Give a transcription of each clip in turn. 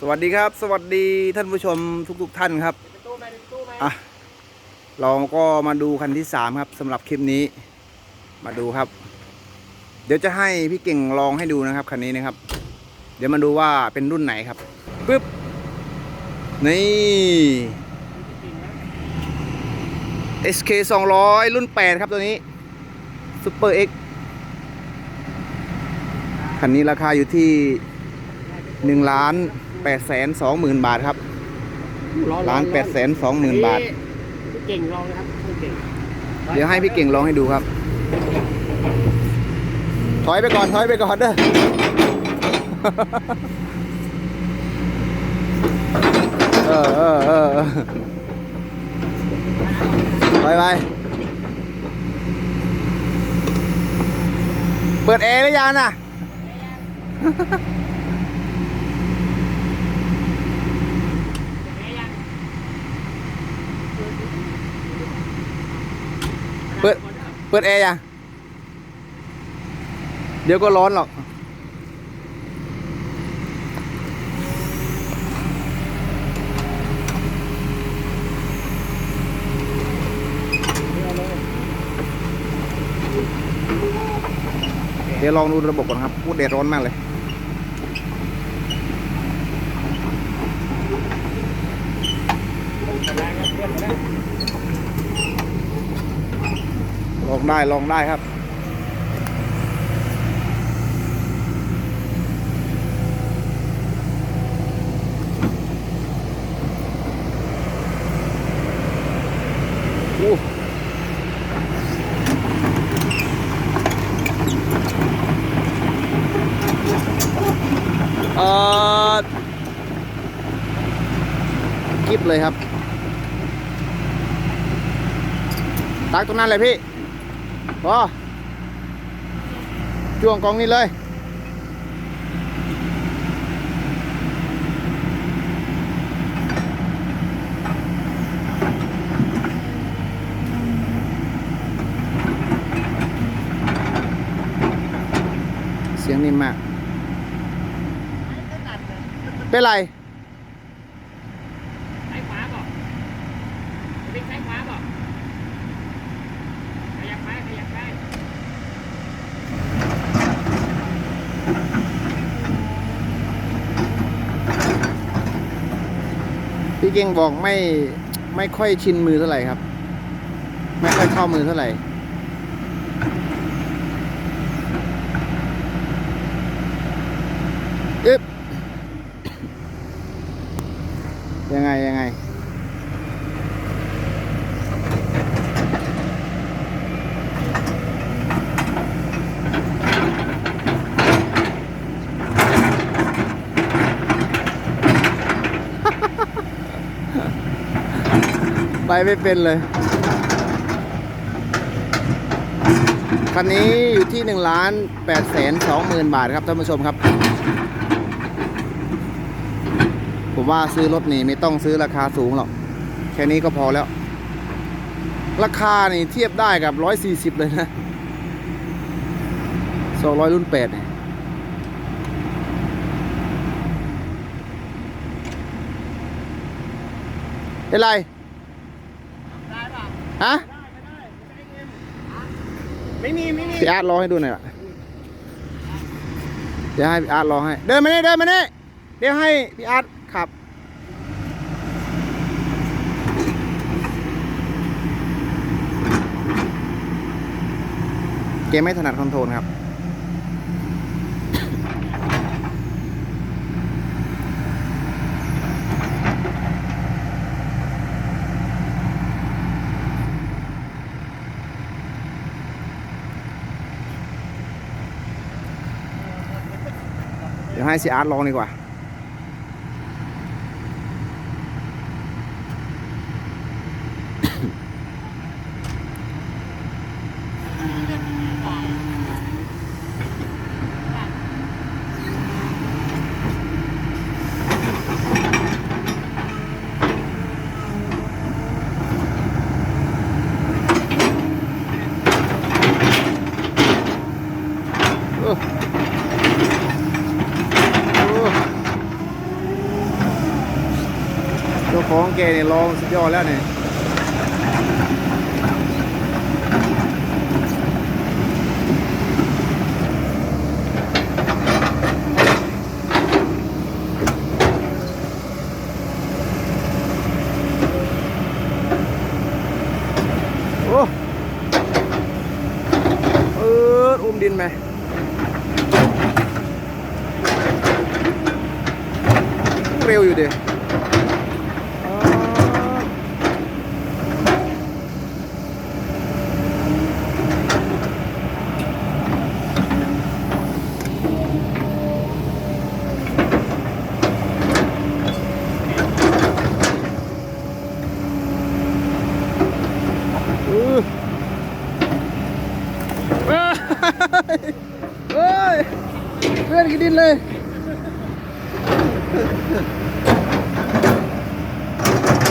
สวัสดีครับ สวัสดีท่านผู้ชมทุกๆท่านครับตู้ไหมตู้ไหมอะเราก็มาดูคันที่สามครับสำหรับคลิปนี้ มาดูครับ เดี๋ยวจะให้พี่เก่งลองให้ดูนะครับคันนี้นะครับ เดี๋ยวมาดูว่าเป็นรุ่นไหนครับปึ๊บนี่ SK 200 รุ่น 8 ครับตัวนี้ Super X คันนี้ราคาอยู่ที่ 1ล้าน8แสน2หมื่นบาทครับล้าน8แสน2หมื่นบาทพี่เก่งลองนะครับพี่เก่งเดี๋ยวให้พี่เก่งลองให้ดูครับ ถอยไปก่อนถอยไปก่อนเด้อเออเออเออเออไปไปเปิดแอร์หรือยังน่ะ เปิด เปิดแอร์ยังเดี๋ยวก็ร้อนหรอก เดี๋ยวลองดูระบบก่อนครับพูดแดดร้อนมากเลย ลองได้ลองได้ครับอู้อ่อกิบเลยครับตักตรงนั้นเลยพี่ พอจ้วงกองนี้เลยเสียงนิ่มมาก เป็นไร ซ้ายขวาบอกเป็นซ้ายขวาบอกขยับไปขยับไป พี่เก่งบอกไม่ไม่ค่อยชินมือเท่าไหร่ครับ ไม่ค่อยเข้ามือเท่าไหร่ อึ๊บ ยังไง ยังไง ไปไม่เป็นเลย คันนี้อยู่ที่1ล้าน8แสน2หมื่นบาทครับท่านผู้ชมครับ ผมว่าซื้อรถนี่ไม่ต้องซื้อราคาสูงหรอก แค่นี้ก็พอแล้ว ราคานี่เทียบได้กับ 140 เลยนะ 200 รุ่น8เนี่ยเป็นไร ฮะได้ไม่ได้ไม่มีไม่มีพี่อาร์ตรอให้ดูหน่อยละเดี๋ยวให้พี่อาร์ตรอให้ เดินมานี่เดินมานี่เดี๋ยวให้พี่อาร์ตขับ เกมไม่ถนัดคอนโทรลครับ เดี๋ยวให้ซีอาร์ตลองดีกว่า แกเนี่ยลองสุดยอดแล้วเนี่ยโอ้เอออุ้มดินไหมเร็วอยู่ดิอ๋อเออเอ้ยเฮ้ย เพื่อนกินดินเลย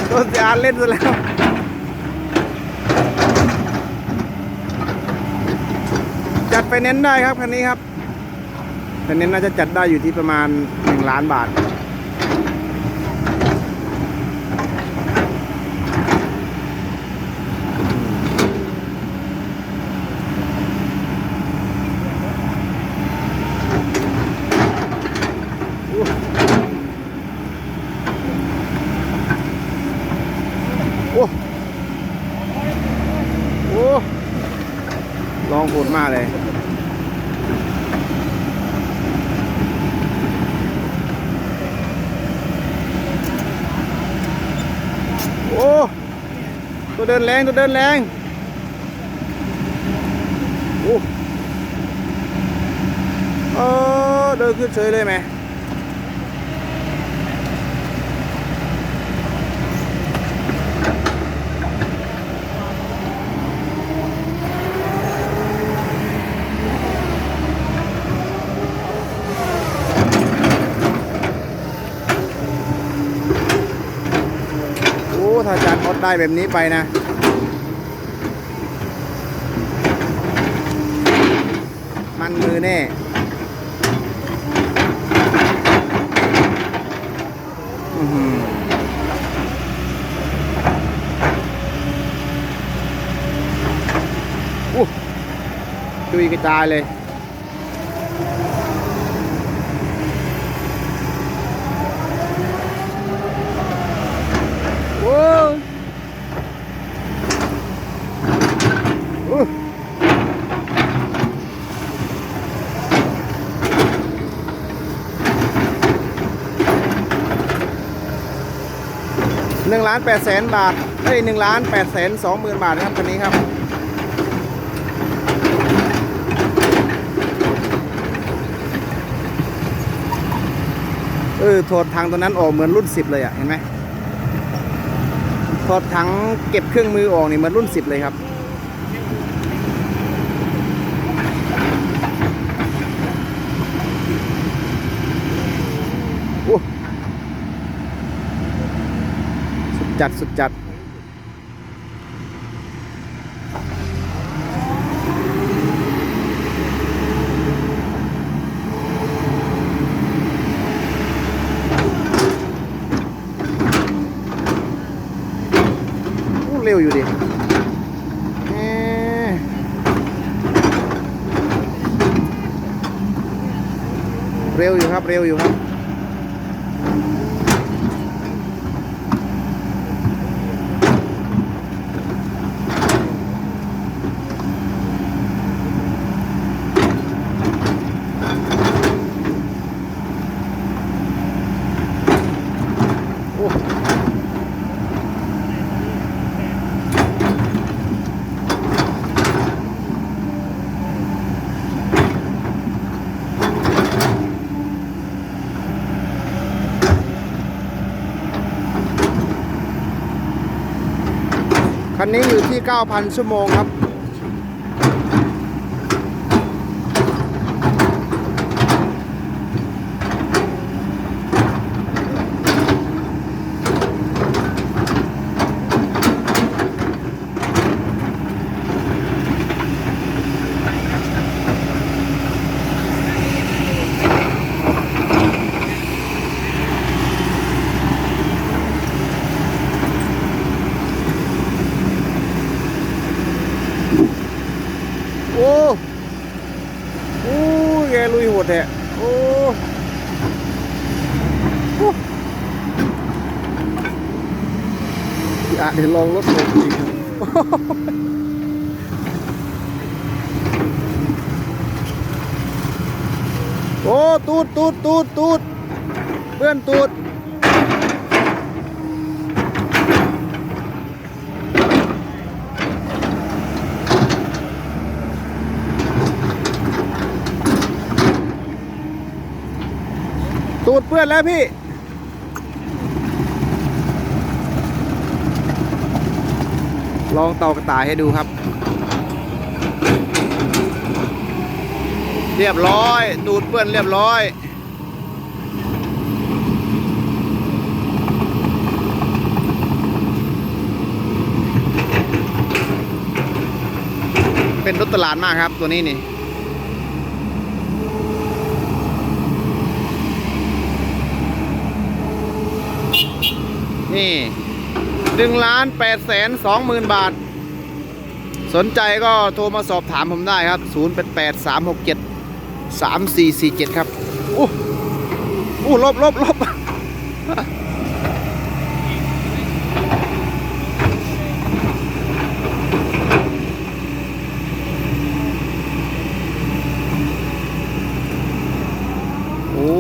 โดนเสียอานเล่นซะแล้วจัดไปเน้นได้ครับคันนี้ครับคันนี้น่าจะจัดได้อยู่ที่ประมาณ 1 ล้านบาท โอ้โอ้ลองโหด มากเลยโอ้ตัวเดินแรงตัวเดินแรงโอ้เออเดินขึ้นเฉยเลยไหม โอ้ ถ้าอาจารย์อด ได้แบบนี้ไปนะ มันมือแน่อื้อหืออู้ดุยกระจายเลย 1ล้าน8แสนบาทเอ้ย1ล้าน8แสน2หมื่นบาทครับคันนี้ครับ เออถอดถังตัวนั้นออกเหมือนรุ่น 10 เลยอะ เห็นไหมถอดถังเก็บเครื่องมือออกนี่เหมือนรุ่น 10 เลยครับ จัด สุดจัดอ้เร็วอยู่ดิเร็วอยู่ครับ เร็วอยู่ครับ คันนี้อยู่ที่ 9,000 ชั่วโมงครับ อะเดี๋ยวลองรถผมอีกครับโอ้ตูดตูดตูดตูดเพื่อนตูดตูดเปื้อนแล้วพี่ ลองเตากระต่ายให้ดูครับ เรียบร้อย ตูดเปื้อนเรียบร้อยเป็นรถตลาดมากครับตัวนี้นี่ นี่ หนึ่งล้านแปดแสนสองหมื่นบาท สนใจก็โทรมาสอบถามผมได้ครับศูนย์แปดแปดสามหกเจ็ดสามสี่สี่เจ็ดครับอู้อู้ลบลบลบโอ้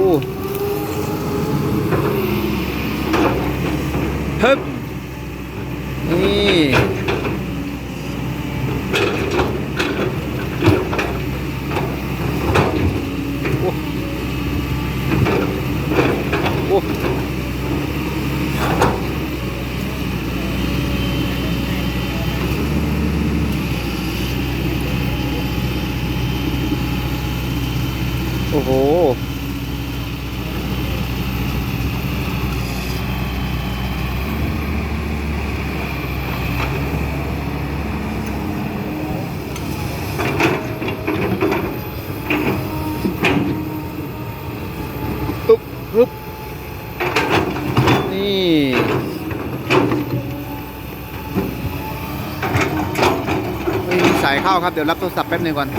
ฮึบนี่ โอ้โอ้โห อึ๊บฮึบ นี่ไม่มีสาย เข้าครับ เดี๋ยวรับโทรศัพท์แป๊บหนึงก่อน